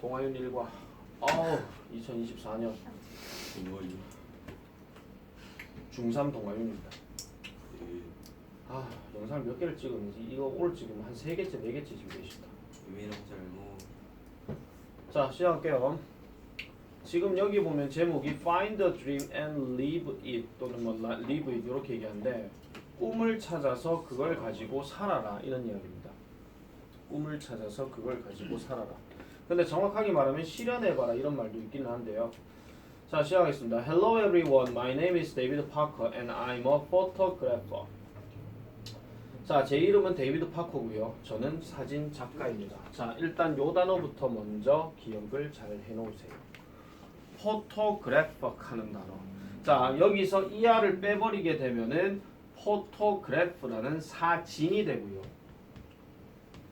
동아윤 일과 어우 2024년 이거 이거 중3 동아윤입니다. 예, 아 영상을 몇 개를 찍었는지 이거 오늘 찍으면 한세 개째 네 개째 지금 계십니다. 유미랑 잘못 자 시작할게요. 지금 여기 보면 제목이 Find a Dream and Live It 또는 뭐 라- Live It 이렇게 얘기하는데 꿈을 찾아서 그걸 가지고 살아라 이런 이야기입니다. 꿈을 찾아서 그걸 가지고 살아라. 근데 정확하게 말하면 실현해봐라 이런 말도 있기는 한데요. 자 시작하겠습니다. Hello everyone, my name is David Parker and I'm a photographer. 자, 제 이름은 데이비드 파커고요. 저는 사진 작가입니다. 자, 일단 요 단어부터 먼저 기억을 잘 해놓으세요. 포토그래퍼 하는 단어. 자, 여기서 이하를 빼버리게 되면은 포토그래프라는 사진이 되고요.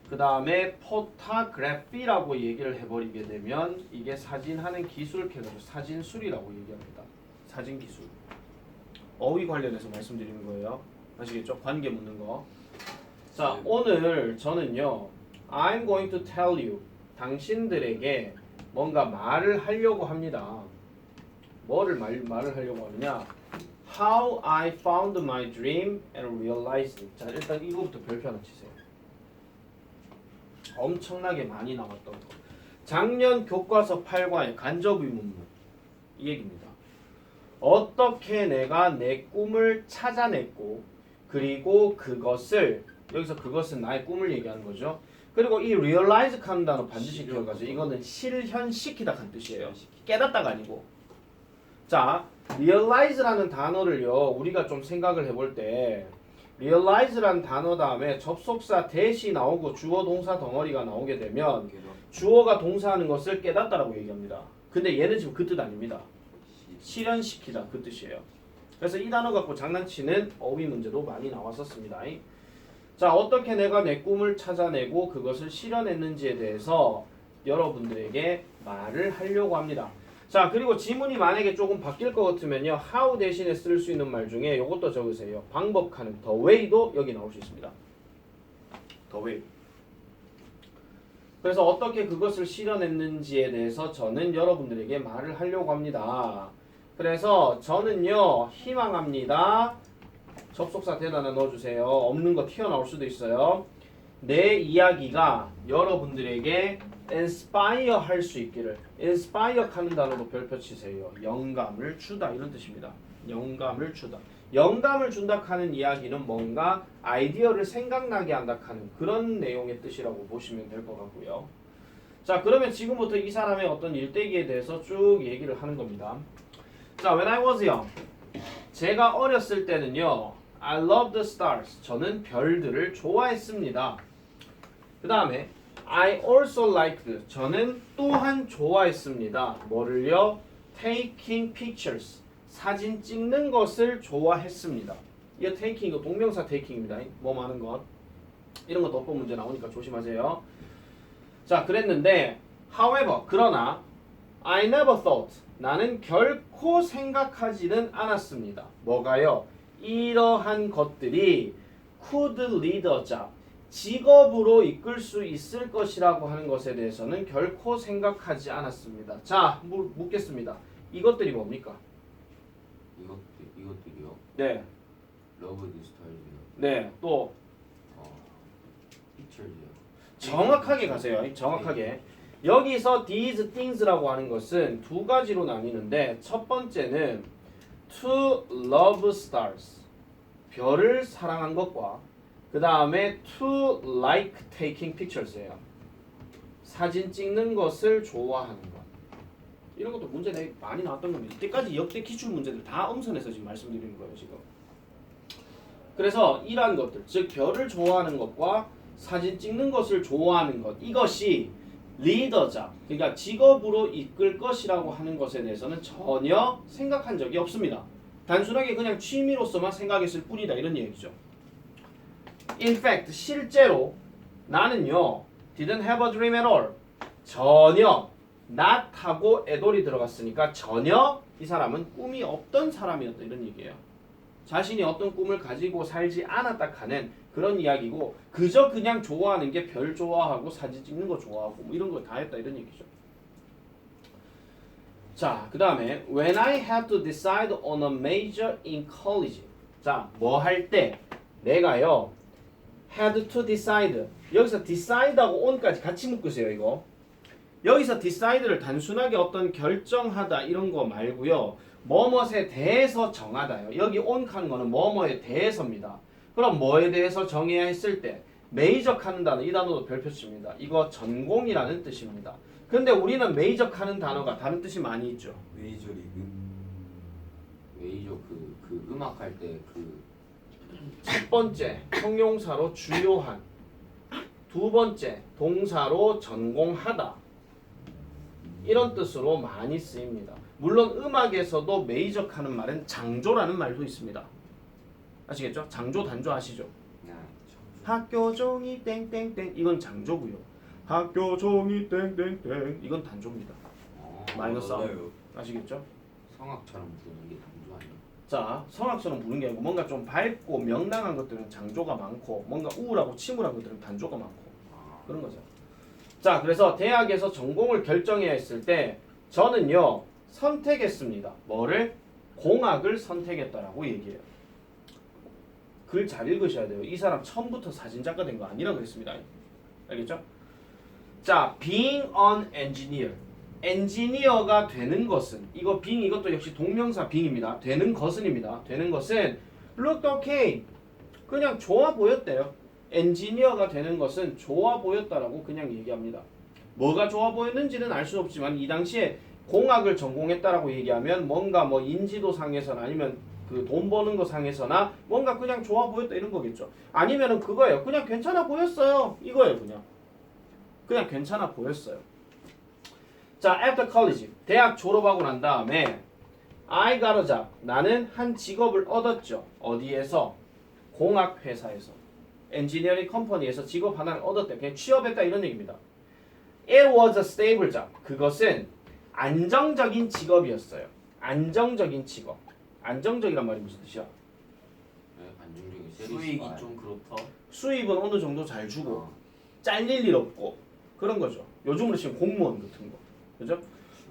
그 다음에 포타그래피라고 얘기를 해버리게 되면 이게 사진하는 기술 캐가지고 사진술이라고 얘기합니다. 사진 기술. 어휘 관련해서 말씀드리는 거예요. 아시겠죠? 관계 묻는 거. 자, 네. 오늘 저는요. I'm going to tell you. 당신들에게 뭔가 말을 하려고 합니다. 뭐를 말, 말을 하려고 하느냐? How I found my dream and realized it. 자, 일단 이거부터 별표 하나 치세요. 엄청나게 많이 나왔던 거. 작년 교과서 8과의 간접 의문문. 이 얘기입니다. 어떻게 내가 내 꿈을 찾아냈고 그리고 그것을 여기서 그것은 나의 꿈을 얘기하는 거죠. 그리고 이 realize 하는 단어 반드시. 기억하세요. 이거는 실현시키다 간 뜻이에요. 깨닫다가 아니고. 자, realize라는 단어를요. 우리가 좀 생각을 해볼 때 realize라는 단어 다음에 접속사 대시 나오고 주어 동사 덩어리가 나오게 되면 주어가 동사하는 것을 깨닫다라고 얘기합니다. 근데 얘는 지금 그 뜻 아닙니다. 실현시키다 그 뜻이에요. 그래서 이 단어 갖고 장난치는 어휘 문제도 많이 나왔었습니다. 자, 어떻게 내가 내 꿈을 찾아내고 그것을 실현했는지에 대해서 여러분들에게 말을 하려고 합니다. 자, 그리고 지문이 만약에 조금 바뀔 것 같으면요. how 대신에 쓸 수 있는 말 중에 이것도 적으세요. 방법하는 the way도 여기 나올 수 있습니다. the way. 그래서 어떻게 그것을 실현했는지에 대해서 저는 여러분들에게 말을 하려고 합니다. 그래서 저는요 희망합니다. 접속사 대단하 넣어주세요. 없는 거 튀어나올 수도 있어요. 내 이야기가 여러분들에게 inspire 할 수 있기를 inspire 하는 단어로 별표 치세요. 영감을 주다 이런 뜻입니다. 영감을 주다. 영감을 준다 하는 이야기는 뭔가 아이디어를 생각나게 한다 하는 그런 내용의 뜻이라고 보시면 될 것 같고요. 자 그러면 지금부터 이 사람의 어떤 일대기에 대해서 쭉 얘기를 하는 겁니다. 자 when I was young 제가 어렸을 때는요 I love the stars 저는 별들을 좋아했습니다. 그 다음에 I also liked 저는 또한 좋아했습니다. 뭐를요? Taking pictures 사진 찍는 것을 좋아했습니다. 이거 taking 이거 동명사 taking입니다. 뭐 많은 것 이런 거 덮보 문제 나오니까 조심하세요. 자 그랬는데 however 그러나 I never thought 나는 결코 생각하지는 않았습니다. 뭐가요? 이러한 것들이 could lead a job 직업으로 이끌 수 있을 것이라고 하는 것에 대해서는 결코 생각하지 않았습니다. 자, 물- 묻겠습니다. 이것들이 뭡니까? 이것 이것들이요. 네, 러브 디스타일이요. 네, 또 어 피처즈요. 정확하게 가세요. 정확하게. 여기서 these things라고 하는 것은 두 가지로 나뉘는데 첫 번째는 to love stars 별을 사랑한 것과 그 다음에 to like taking pictures예요. 사진 찍는 것을 좋아하는 것. 이런 것도 문제 되게 많이 나왔던 겁니다. 이때까지 역대 기출 문제들 다 엄선해서 지금 말씀드리는 거예요, 지금. 그래서 이러한 것들, 즉 별을 좋아하는 것과 사진 찍는 것을 좋아하는 것 이것이 리더자 그러니까 직업으로 이끌 것이라고 하는 것에 대해서는 전혀 생각한 적이 없습니다. 단순하게 그냥 취미로서만 생각했을 뿐이다 이런 얘기죠. In fact 실제로 나는요 didn't have a dream at all 전혀 not 하고 애돌이 들어갔으니까 전혀 이 사람은 꿈이 없던 사람이었다 이런 얘기예요. 자신이 어떤 꿈을 가지고 살지 않았다 하는 그런 이야기고 그저 그냥 좋아하는 게 별 좋아하고 사진 찍는 거 좋아하고 뭐 이런 거 다 했다 이런 얘기죠. 자, 그 다음에 when I have to decide on a major in college. 자, 뭐 할 때 내가요 had to decide. 여기서 decide하고 on까지 같이 묶으세요, 이거. 여기서 decide를 단순하게 어떤 결정하다 이런 거 말고요. 뭐뭇에 대해서 정하다요. 여기 on 하는 거는 뭐뭐에 대해서입니다. 그럼 뭐에 대해서 정해야 했을 때 메이저 하는 단어 이 단어도 별표치입니다. 이거 전공이라는 뜻입니다. 근데 우리는 메이저 하는 단어가 다른 뜻이 많이 있죠. 메이저 리그 메이저 그, 그 음악 할 때 그 첫 번째 형용사로 주요한 두 번째 동사로 전공하다 이런 뜻으로 많이 쓰입니다. 물론 음악에서도 메이저 하는 말은 장조라는 말도 있습니다. 아시겠죠? 장조 단조 아시죠? 그냥 학교 종이 땡땡땡 이건 장조고요. 학교 종이 땡땡땡 이건 단조입니다. 어, 마이너스 아. 아시겠죠? 성악처럼 부르는 게 단조 아니에요? 자, 성악처럼 부르는 게 아니고 뭔가 좀 밝고 명랑한 것들은 장조가 많고 뭔가 우울하고 침울한 것들은 단조가 많고 아, 그런 거죠. 자, 그래서 대학에서 전공을 결정해야 했을 때 저는요 선택했습니다. 뭐를 공학을 선택했다라고 얘기해요. 글 잘 읽으셔야 돼요. 이 사람 처음부터 사진작가 된 거 아니라 그랬습니다. 알겠죠? 자, being an engineer. 엔지니어가 되는 것은 이거 being 이것도 역시 동명사 being입니다. 되는 것은입니다. 되는 것은 looked okay. 그냥 좋아 보였대요. 엔지니어가 되는 것은 좋아 보였다라고 그냥 얘기합니다. 뭐가 좋아 보였는지는 알 수 없지만 이 당시에 공학을 전공했다라고 얘기하면 뭔가 뭐 인지도 상에서나 아니면 그 돈 버는 거 상에서나 뭔가 그냥 좋아 보였다 이런 거겠죠. 아니면은 그거예요. 그냥 괜찮아 보였어요. 이거예요, 그냥. 그냥 괜찮아 보였어요. 자, after college 대학 졸업하고 난 다음에 I got a job. 나는 한 직업을 얻었죠. 어디에서? 공학 회사에서. 엔지니어링 컴퍼니에서 직업 하나를 얻었대. 그냥 취업했다 이런 얘기입니다. It was a stable job. 그것은 안정적인 직업이었어요. 안정적인 직업. 안정적이란 말이 무슨 뜻이야? 네, 안정적인 수익이 좀 그렇다. 수입은 어느 정도 잘 주고 어, 잘릴 일 없고 그런 거죠. 요즘으로 치면 공무원 같은 거. 그죠?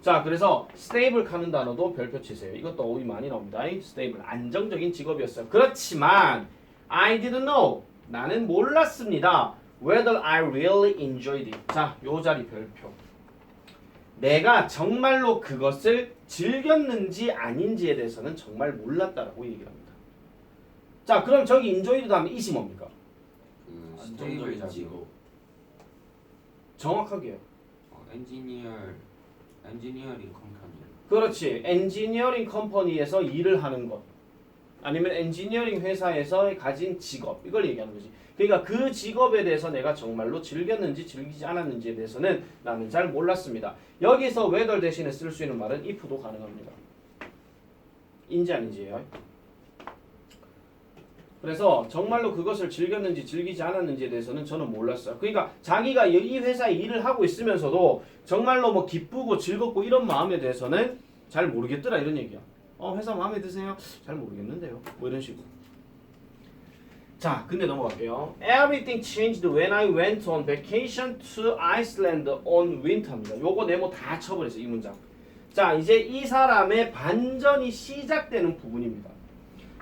자, 그래서 stable 가는 단어도 별표 치세요. 이것도 어휘 많이 나옵니다. stable 안정적인 직업이었어요. 그렇지만 I didn't know. 나는 몰랐습니다. Whether I really enjoyed it. 자, 요 자리 별표. 내가 정말로 그것을 즐겼는지 아닌지에 대해서는 정말 몰랐다라고 얘기를 합니다. 자, 그럼 저기 enjoyed 다음에 이시 뭡니까? 그 안정적인 스테이블 직업. 정확하게요. 어, 엔지니어 엔지니어링 컴퍼니 그렇지. 엔지니어링 컴퍼니에서 일을 하는 것. 아니면 엔지니어링 회사에서 가진 직업. 이걸 얘기하는 거지. 그러니까 그 직업에 대해서 내가 정말로 즐겼는지 즐기지 않았는지에 대해서는 나는 잘 몰랐습니다. 여기서 whether 대신에 쓸 수 있는 말은 if도 가능합니다. 인지 아닌지예요. 그래서 정말로 그것을 즐겼는지 즐기지 않았는지에 대해서는 저는 몰랐어요. 그러니까 자기가 이 회사에 일을 하고 있으면서도 정말로 뭐 기쁘고 즐겁고 이런 마음에 대해서는 잘 모르겠더라 이런 얘기야. 어 회사 마음에 드세요? 잘 모르겠는데요. 뭐 이런 식으로. 자, 근데 넘어갈게요. Everything changed when I went on vacation to Iceland on winter입니다. 요거 네모 다 쳐버렸어요 이 문장. 자, 이제 이 사람의 반전이 시작되는 부분입니다.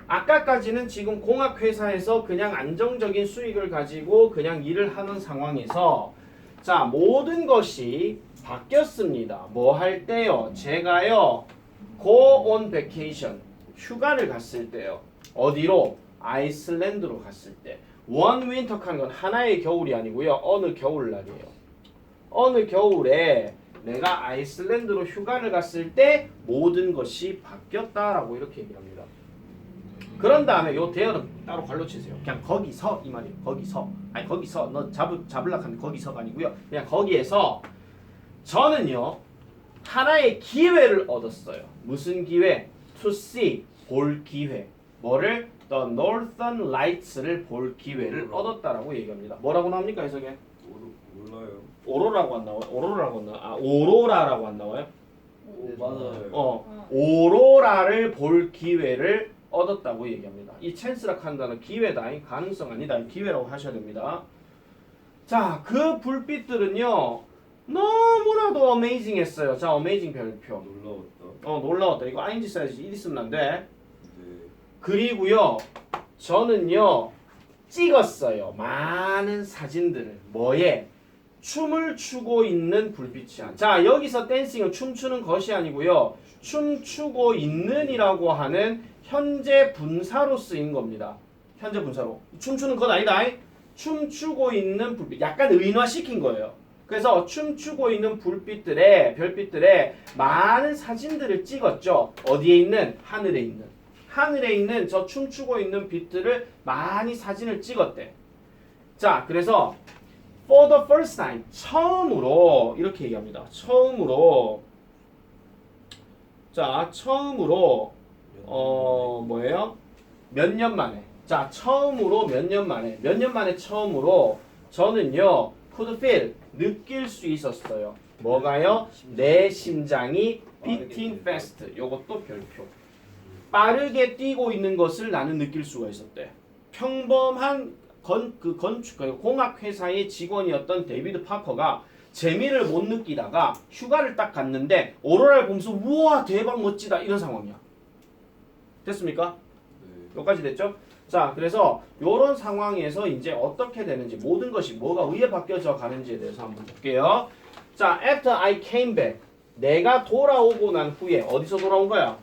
아까까지는 지금 공학회사에서 그냥 안정적인 수익을 가지고 그냥 일을 하는 상황에서 자 모든 것이 바뀌었습니다. 뭐 할 때요? 제가요 go on vacation 휴가를 갔을 때요. 어디로? 아이슬란드로 갔을 때. winter 하는 건 하나의 겨울이 아니고요. 어느 겨울날이에요. 어느 겨울에 내가 아이슬란드로 휴가를 갔을 때 모든 것이 바뀌었다라고 이렇게 얘기를 합니다. 그런 다음에 요 대어는 따로 갈로 치세요. 그냥 거기서 이 말이에요. 거기서. 아니 거기서 너 잡을 잡을라 하면 거기서가 아니고요. 그냥 거기에서 저는요 하나의 기회를 얻었어요. 무슨 기회? To see 볼 기회. 뭐를? The Northern Lights를 볼 기회를 얻었다라고 얘기합니다. 뭐라고 나옵니까 해석에? 몰라요. 오로라고 안 나와요? 오로라고 안 나와? 아 오로라라고 안 나와요? 네, 맞아요. 어, 오로라를 볼 기회를 얻었다고 얘기합니다. 이 찬스라 한다는 기회다, 이 가능성 아니다, 이 기회라고 하셔야 됩니다. 자, 그 불빛들은요 너무나도 어메이징 했어요. 자, 어메이징 별표. 놀라웠다. 어 놀라웠다. 이거 ing 써야지. 일 있으면 안 돼. 네. 그리고요. 저는요. 찍었어요. 많은 사진들을. 뭐에? 춤을 추고 있는 불빛이야. 자, 여기서 댄싱은 춤추는 것이 아니고요. 춤추고 있는이라고 하는 현재 분사로 쓰인 겁니다. 현재 분사로. 춤추는 것 아니다. 춤추고 있는 불빛. 약간 의인화시킨 거예요. 그래서 춤추고 있는 불빛들의 별빛들의 많은 사진들을 찍었죠. 어디에 있는 하늘에 있는 하늘에 있는 저 춤추고 있는 빛들을 많이 사진을 찍었대. 자, 그래서 for the first time 처음으로 이렇게 얘기합니다. 처음으로 자, 처음으로 어 뭐예요? 몇 년 만에. 자, 처음으로 몇 년 만에. 몇 년 만에 처음으로 저는요. could feel 느낄 수 있었어요. 뭐가요? 내 심장이 beating fast. 요것도 별표. 빠르게 뛰고 있는 것을 나는 느낄 수가 있었대. 평범한 건 그 건축 그 공학 회사의 직원이었던 데이비드 파커가 재미를 못 느끼다가 휴가를 딱 갔는데 오로라를 보면서 우와 대박 멋지다 이런 상황이야. 됐습니까? 네. 여기까지 됐죠? 자, 그래서 이런 상황에서 이제 어떻게 되는지 모든 것이 뭐가 위에 바뀌어져 가는지에 대해서 한번 볼게요. 자, after I came back. 내가 돌아오고 난 후에 어디서 돌아온 거야?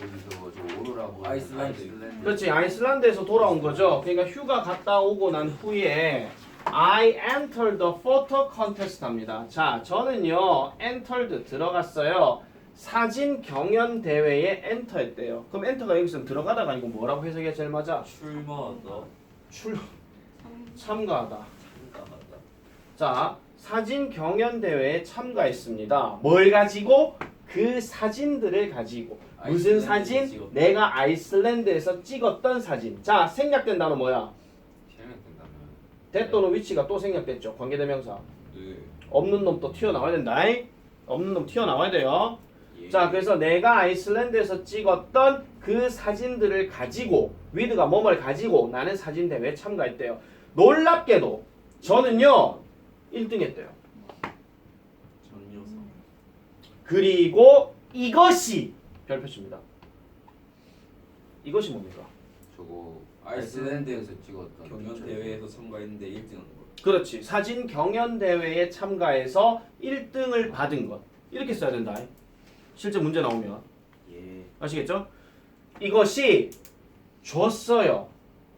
여기서 저 오로라고 아이슬란드. 그렇지, 아이슬란드에서 돌아온 거죠. 그러니까 휴가 갔다 오고 난 후에 I entered the photo contest 합니다. 자, 저는요, entered 들어갔어요. 사진 경연 대회에 엔터 했대요. 그럼 엔터가 여기서 들어가다가 아니고 뭐라고 해석이 제일 맞아? 출마한다. 출 참가하다. 참가한다. 자, 사진 경연 대회에 참가했습니다. 뭘 가지고? 그 사진들을 가지고. 무슨 사진? 찍었다. 내가 아이슬란드에서 찍었던 사진. 자, 생략된 단어 뭐야? 생각된다면 대 또는 위치가 또 생략됐죠. 관계대명사. 네. 없는 놈 또 튀어나와야 된다. 없는 놈 튀어나와야 돼요. 예. 자, 그래서 내가 아이슬란드에서 찍었던 그 사진들을 가지고 위드가 뭐뭘 가지고 나는 사진 대회에 참가했대요. 놀랍게도 저는요 1등 했대요. 전요성. 그리고 이것이 별표입니다. 이것이 뭡니까? 저거 아이슬란드 아이슬란드에서 찍었던 경연 대회에서 참가했는데 1등한 거. 그렇지. 사진 경연 대회에 참가해서 1등을 받은 것. 이렇게 써야 된다. 실제 문제 나오면 예. 아시겠죠? 이것이 줬어요.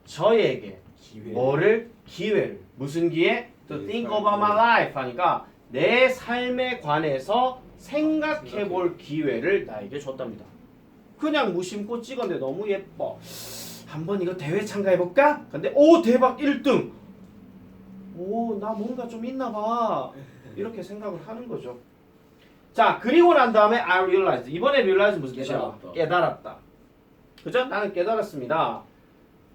저에게 기회. 뭐를 기회를 무슨 기회? To 내 think about my life 하니까 내 삶에 관해서 생각해 볼 기회를 나에게 줬답니다. 그냥 무심코 찍었는데 너무 예뻐. 한번 이거 대회 참가해 볼까? 근데 오 대박 1등. 오 나 뭔가 좀 있나 봐. 이렇게 생각을 하는 거죠. 자 그리고 난 다음에 I realized 이번에 realize 무슨 뜻이야? 깨달았다. 깨달았다. 그죠? 나는 깨달았습니다.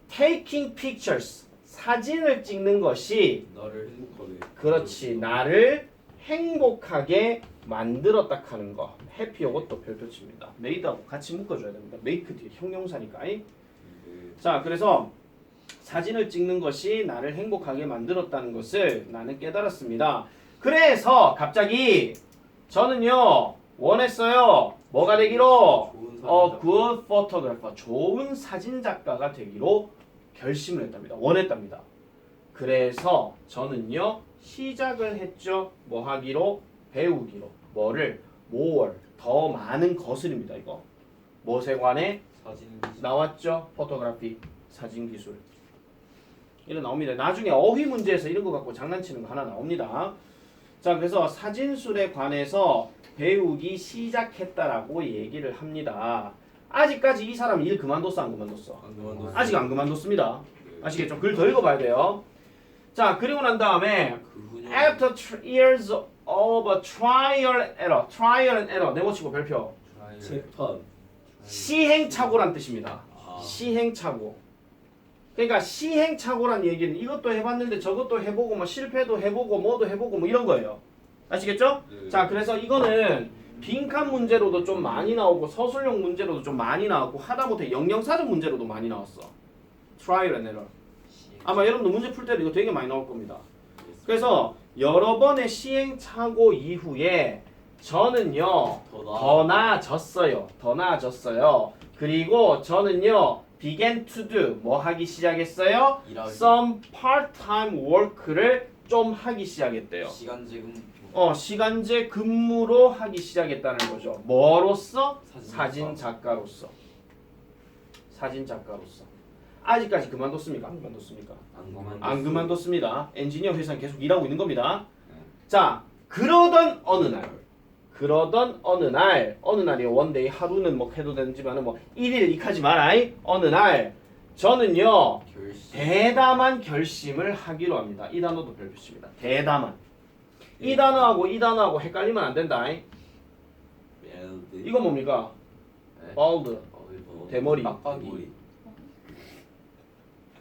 Taking pictures 사진을 찍는 것이 나를 행복하게. 그렇지 나를 행복하게 만들었다 하는 거 해피 요것도 별표치입니다 메이드하고 같이 묶어줘야 됩니다 메이크 뒤에 형용사니까 네. 자 그래서 사진을 찍는 것이 나를 행복하게 만들었다는 것을 나는 깨달았습니다 그래서 갑자기 저는요 원했어요. 뭐가 되기로. 어 good photographer 좋은 사진 작가가 되기로 결심을 했답니다. 원했답니다. 그래서 저는요 시작을 했죠. 뭐 하기로? 배우기로. 뭐를? more 더 많은 것을입니다 이거. 무엇에 관해 사진 나왔죠? 포토그래피 사진 기술. 이런 나옵니다. 나중에 어휘 문제에서 이런 거 갖고 장난치는 거 하나 나옵니다 자 그래서 사진술에 관해서 배우기 시작했다라고 얘기를 합니다 아직까지 이 사람 일 그만뒀어 안 그만뒀어 안 그만뒀어. 아직 안 그만뒀습니다 네. 아시겠죠 글 더 읽어봐야 돼요 자 그리고 난 다음에 그. After years of a trial and error, trial and error 네모치고 별표 재판. 시행착오란 뜻입니다. 아. 시행착오. 그러니까 시행착오란 얘기는 이것도 해봤는데 저것도 해보고 뭐 실패도 해보고 뭐도 해보고 뭐 이런 거예요. 아시겠죠? 네. 자 그래서 이거는 빈칸 문제로도 좀 많이 나오고 서술형 문제로도 좀 많이 나왔고 하다못해 영영사전 문제로도 많이 나왔어. trial and error. 아마 여러분도 문제 풀 때도 이거 되게 많이 나올 겁니다. 그래서 여러 번의 시행착오 이후에 저는요 더더 나. 나아졌어요. 더 나아졌어요. 그리고 저는요 began to do 뭐 하기 시작했어요? 일하기. some part-time work를 좀 하기 시작했대요. 시간 지금 어 시간제 근무로 하기 시작했다는 거죠. 뭐로서? 사진 사진 작가로서. 사진 작가로서. 아직까지 그만뒀습니까? 안 그만뒀습니까? 안 그만. 안 그만뒀습니다. 엔지니어 회사는 계속 일하고 있는 겁니다. 네. 자, 그러던 어느 날, 그러던 어느 날, 어느 날이 원데이 하루는 뭐 해도 되지만은 뭐 일일 이카지 마라이. 어느 날 저는요 결심. 대담한 결심을 하기로 합니다. 이 단어도 별표입니다. 대담한. 이 단어하고 이 단어하고 헷갈리면 안 된다. 멜드. 이거 뭡니까? 네. bald. 어, 이거 대머리. 빡빡이.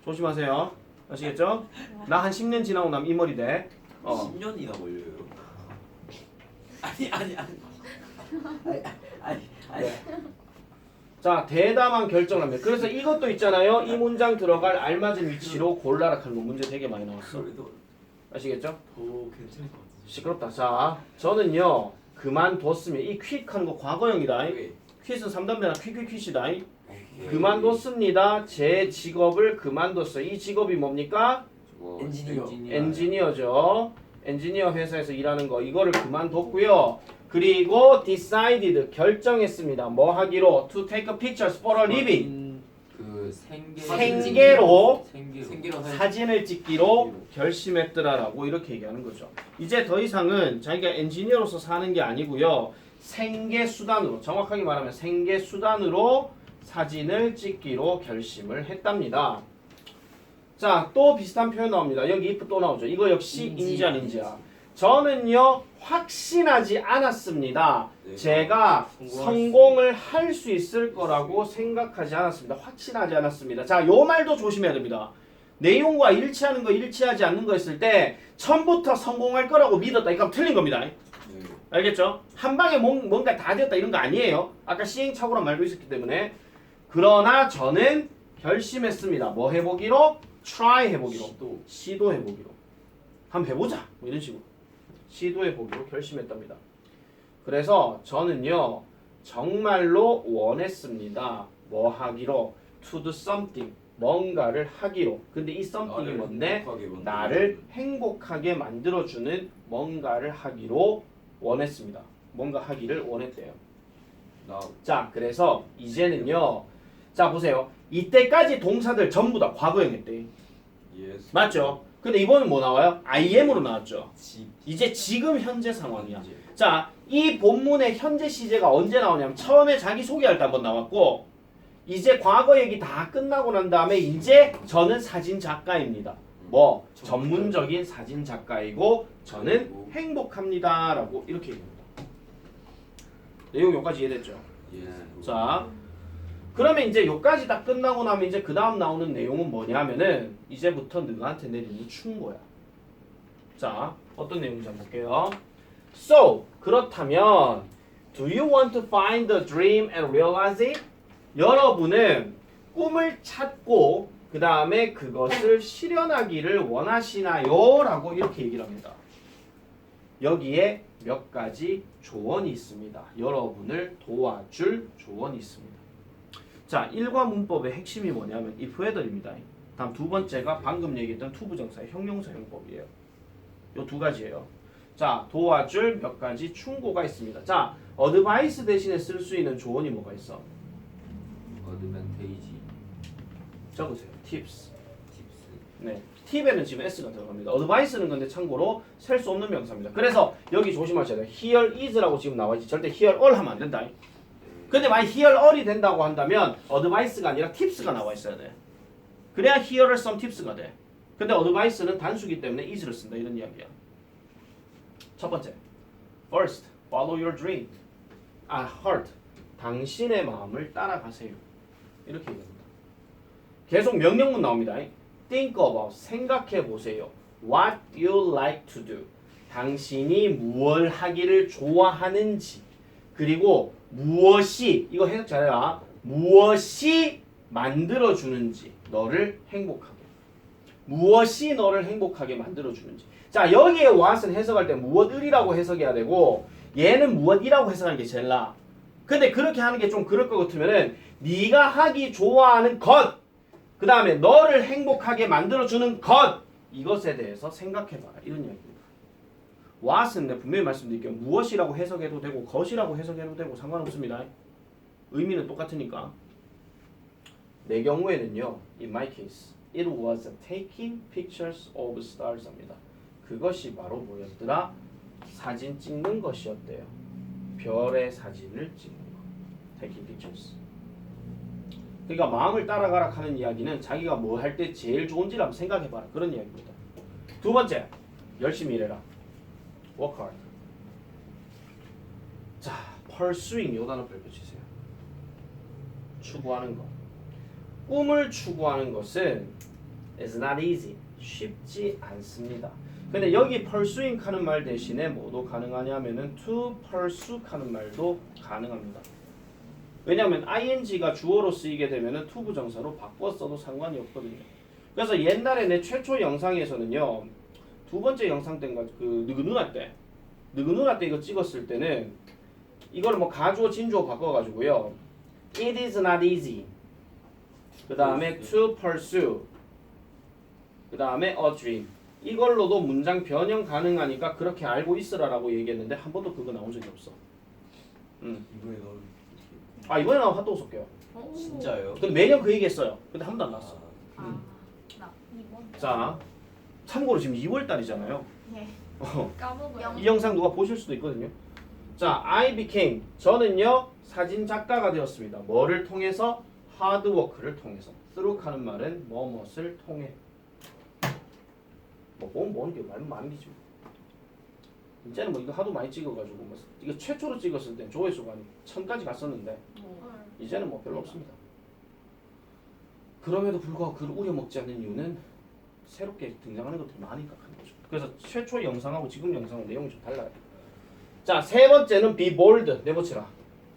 조심하세요. 아시겠죠? 나 한 10년 지나고 나면 이 머리 돼. 어. 10년이나 걸려요. 아니 아니 아니. 아니 아니 아니. 자, 대담한 결정을 합니다. 그래서 이것도 있잖아요. 이 문장 들어갈 알맞은 위치로 골라라 칼로 문제 되게 많이 나왔어. 그래도 아시겠죠? 더 괜찮을 것 같아. 시끄럽다. 자, 저는요. 그만뒀으면 이 퀵하는 거 과거형이다. 오케이. 퀴즈는 3단배나 퀵퀵퀴시다. 오케이. 그만뒀습니다. 제 직업을 그만뒀어요. 이 직업이 뭡니까? 뭐, 엔지니어. 엔지니어죠. 엔지니어 회사에서 일하는 거 이거를 그만뒀고요. 그리고 decided 결정했습니다. 뭐 하기로 to take a pictures for a living. 그 생계. 생계로 생계로. 생기로 사. 사진을 찍기로 결심했더라라고 이렇게 얘기하는 거죠. 이제 더 이상은 자기가 엔지니어로서 사는 게 아니고요. 생계 수단으로 정확하게 말하면 생계 수단으로 사진을 찍기로 결심을 했답니다. 자, 또 비슷한 표현 나옵니다. 여기 if 또 나오죠. 이거 역시 인지. 인지 아닌지야. 저는요 확신하지 않았습니다. 네. 제가 성공을 할 수 있을 거라고 생각하지 않았습니다. 확신하지 않았습니다. 자, 요 말도 조심해야 됩니다. 내용과 일치하는 거, 일치하지 않는 거 했을 때 처음부터 성공할 거라고 믿었다. 이거 틀린 겁니다. 네. 알겠죠? 한 방에 뭔, 뭔가 다 되었다 이런 거 아니에요. 아까 시행착오란 말도 있었기 때문에 그러나 저는 결심했습니다. 뭐 해보기로? Try 해보기로. 또 시도해보기로. 한번 해보자. 뭐 이런 식으로. 시도해보기로 결심했답니다. 그래서 저는요, 정말로 원했습니다. 뭐 하기로? to do something. 뭔가를 하기로. 근데 이 something이 나를 뭔데? 행복하게. 나를 행복하게 만들어주는 뭔가를 하기로 원했습니다. 뭔가 하기를 원했대요. 나 자, 그래서 이제는요. 자, 보세요. 이때까지 동사들 전부 다 과거형했대. 예스. 맞죠? 근데 이번엔 뭐 나와요? IM으로 나왔죠. 집. 이제 지금 현재 상황이야. 이제. 자, 이 본문의 현재 시제가 언제 나오냐면 처음에 자기 소개할 때 한번 나왔고 이제 과거 얘기 다 끝나고 난 다음에 이제 저는 사진 작가입니다. 뭐 전문적인 사진 작가이고 저는 행복합니다라고 이렇게 얘기합니다. 내용 여기까지 이해됐죠? 예스. 자, 그러면 이제 여기까지 딱 끝나고 나면 이제 그 다음 나오는 내용은 뭐냐면은 이제부터 너한테 내리는 충고야. 자, 어떤 내용인지 한번 볼게요. So, 그렇다면 Do you want to find the dream and realize it? 여러분은 꿈을 찾고 그 다음에 그것을 실현하기를 원하시나요? 라고 이렇게 얘기를 합니다. 여기에 몇 가지 조언이 있습니다. 여러분을 도와줄 조언이 있습니다. 자, 일과 문법의 핵심이 뭐냐면 if whether입니다. 다음 두 번째가 방금 얘기했던 투부정사의 형용사용법이에요. 요 두 가지예요. 자, 도와줄 몇 가지 충고가 있습니다. 자, advice 대신에 쓸 수 있는 조언이 뭐가 있어? 어드밴테이지. 적으세요. tips. 팁스. 네. 팁에는 지금 s가 들어갑니다. advice는 근데 참고로 셀 수 없는 명사입니다. 그래서 여기 조심하셔야 돼요. here is라고 지금 나와 있지. 절대 here all 하면 안 된다. 근데 만약 all이 된다고 한다면 advice가 아니라 tips가 나와 있어야 돼. 그래야 are some tips가 돼. 근데 advice는 단수기 때문에 is를 쓴다 이런 이야기야. 첫 번째, first, follow your dream. 아, heart, 당신의 마음을 따라가세요. 이렇게 얘기합니다. 계속 명령문 나옵니다. Think about, 생각해 보세요. What you like to do. 당신이 무엇을 하기를 좋아하는지. 그리고 무엇이 이거 해석 잘해라. 무엇이 만들어 주는지 너를 행복하게. 무엇이 너를 행복하게 만들어 주는지. 자 여기에 what은 해석할 때 무엇을이라고 해석해야 되고 얘는 무엇이라고 해석하는 게 나아. 근데 그렇게 하는 게 좀 그럴 것 같으면은 네가 하기 좋아하는 것, 그 다음에 너를 행복하게 만들어주는 것 이것에 대해서 생각해봐라 이런 이야기 내 분명히 말씀드릴게요. 무엇이라고 해석해도 되고 것이라고 해석해도 되고 상관없습니다. 의미는 똑같으니까. 내 경우에는요, in my case, it was taking pictures of stars입니다. 그것이 바로 뭐였더라? 사진 찍는 것이었대요. 별의 사진을 찍는 거. taking pictures. 그러니까 마음을 따라가라 하는 이야기는 자기가 뭐 할 때 제일 좋은지를 한번 생각해봐라 그런 이야기입니다. 두 번째, 열심히 일해라. Work hard. 자, pursuing 요 단어 별표치세요. 추구하는 것. 꿈을 추구하는 것은 is not easy. 쉽지 않습니다. 근데 여기 pursuing 하는 말 대신에 뭐도 가능하냐면은 to pursue 하는 말도 가능합니다. 왜냐하면 ing가 주어로 쓰이게 되면은 to 부정사로 바꿔 써도 상관이 없거든요. 그래서 옛날에 내 최초 영상에서는요 두 번째 영상 때인가 그 누구 누나 때 누구 누나 때 이거 찍었을 때는 이걸 뭐 가주어 진주어 바꿔가지고요 it is not easy 그 다음에 to pursue 그 다음에 a dream 이걸로도 문장 변형 가능하니까 그렇게 알고 있으라라고 얘기했는데 한 번도 그거 나온 적이 없어. 음. 이번에 너는 아 이번에 나온 핫도그 쏠게요. 오. 진짜요? 근데 매년 그 얘기했어요. 근데 한 번도 안 나왔어. 아, 나 이번. 자, 참고로 지금 2월 달이잖아요. 예. 어, 까먹어요. 이 영상 누가 보실 수도 있거든요. 자, I became 저는요 사진 작가가 되었습니다. 뭐를 통해서? 하드워크를 통해서. through 하는 말은 뭐뭇을 통해. 뭐 뭔, 뭔, 게 말은 많은 게지. 이제는 뭐 이거 하도 많이 찍어가지고 뭐 이거 최초로 찍었을 때 조회수가 한 천까지 갔었는데 이제는 뭐 별로 없습니다. 그럼에도 불구하고 그를 우려먹지 않는 이유는 새롭게 등장하는 것들이 많으니까 하는 거죠. 그래서 최초 영상하고 지금 영상은 내용이 좀 달라요. 자, 세 번째는 be bold. 내보치라.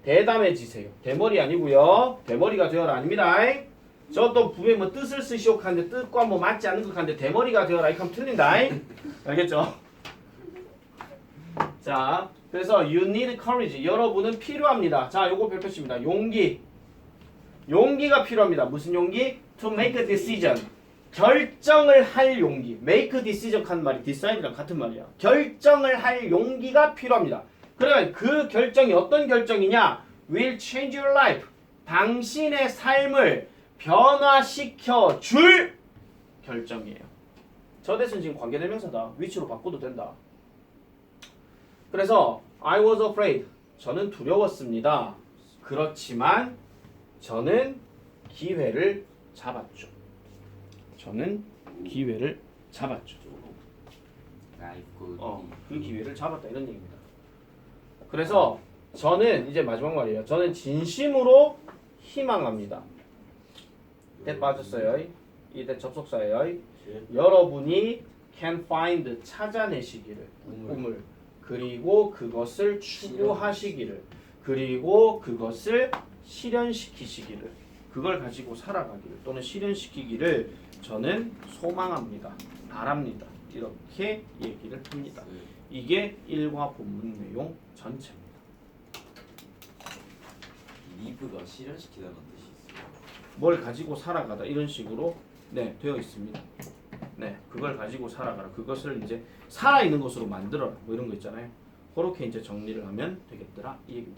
대담해지세요. 대머리 아니고요. 대머리가 되어라 아닙니다. 저또 부에 뭐 뜻을 쓰시오 하는데 뜻과 뭐 맞지 않는 것 하는데 대머리가 되어라 이렇게 하면 틀린다. 알겠죠? 자, 그래서 you need courage. 여러분은 필요합니다. 자, 요거 별표치입니다. 용기. 용기가 필요합니다. 무슨 용기? To make a decision. 결정을 할 용기. make decision 하는 말이 decide랑 같은 말이야. 결정을 할 용기가 필요합니다. 그러면 그 결정이 어떤 결정이냐? will change your life. 당신의 삶을 변화시켜 줄 결정이에요. 저 대신 지금 관계대명사다. 위치로 바꿔도 된다. 그래서 I was afraid. 저는 두려웠습니다. 그렇지만 저는 기회를 잡았죠. 저는 기회를 잡았죠. 어, 그 기회를 잡았다 이런 얘기입니다. 그래서 저는 이제 마지막 말이에요. 저는 진심으로 희망합니다. 대 빠졌어요. 이대 접속사예요. 여러분이 can find 찾아내시기를 꿈을 그리고 그것을 추구하시기를 그리고 그것을 실현시키시기를 그걸 가지고 살아가기를 또는 실현시키기를 저는 소망합니다. 바랍니다. 이렇게 얘기를 합니다. 이게 일과 본문 내용 전체입니다. 리브가 실현시키다는 뜻이 있어요. 뭘 가지고 살아가다 이런 식으로 네 되어 있습니다. 네 그걸 가지고 살아가라. 그것을 이제 살아 있는 것으로 만들어라. 뭐 이런 거 있잖아요. 그렇게 이제 정리를 하면 되겠더라 이 얘기입니다.